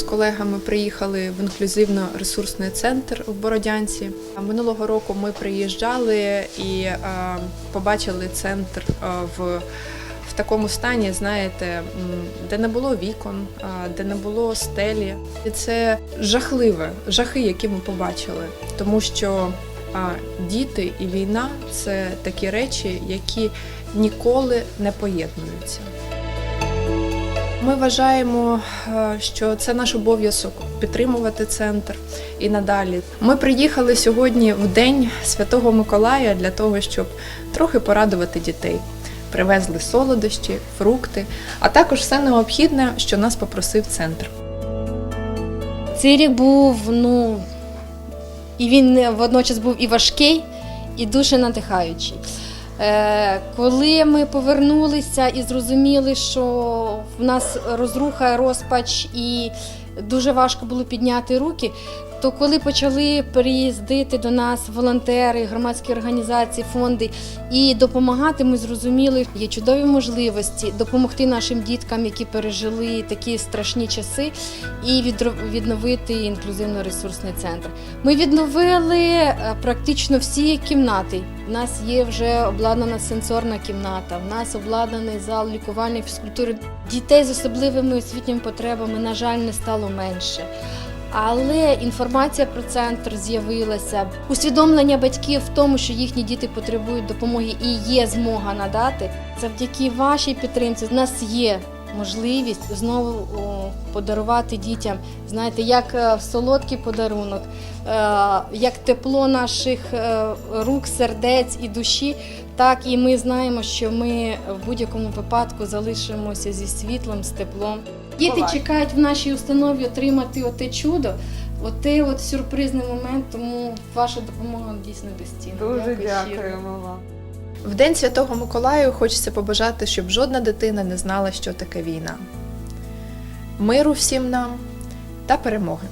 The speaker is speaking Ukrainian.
колегами приїхали в інклюзивно-ресурсний центр в Бородянці. Минулого року ми приїжджали і е, побачили центр е, в, в такому стані, знаєте, де не було вікон, е, де не було стелі. І це жахливе, жахи, які ми побачили, тому що діти і війна це такі речі, які ніколи не поєднуються. Ми вважаємо, е, що це наш обов'язок підтримувати центр і надалі. Ми приїхали сьогодні в день Святого Миколая для того, щоб трохи порадувати дітей. Привезли солодощі, фрукти, а також все необхідне, що нас попросив центр. Цей рік був, ну, і він водночас був і важкий, і дуже надихаючий. Е, коли ми повернулися і зрозуміли, що в нас розруха, розпач і дуже важко було підняти руки, то коли почали приїздити до нас волонтери, громадські організації, фонди і допомагати, ми зрозуміли, є чудові можливості допомогти нашим діткам, які пережили такі страшні часи, і відновити інклюзивно-ресурсний центр. Ми відновили е, практично всі кімнати. У нас є вже обладнана сенсорна кімната, в нас обладнаний зал лікувальної фізкультури. Дітей з особливими освітніми потребами, на жаль, не стало менше. Але інформація про центр з'явилася. Усвідомлення батьків в тому, що їхні діти потребують допомоги і є змога надати. Завдяки вашій підтримці в нас є можливість знову подарувати дітям, знаєте, як е, солодкий подарунок, е, як тепло наших е, рук, сердець і душі. Так і ми знаємо, що ми в будь-якому випадку залишимося зі світлом, з теплом. Діти чекають в нашій установі отримати оте чудо, оте от сюрпризний момент, тому ваша допомога дійсно безцінна. Дуже Дякую дякуємо вам. В День Святого Миколаю хочеться побажати, щоб жодна дитина не знала, що таке війна. Миру всім нам та перемоги!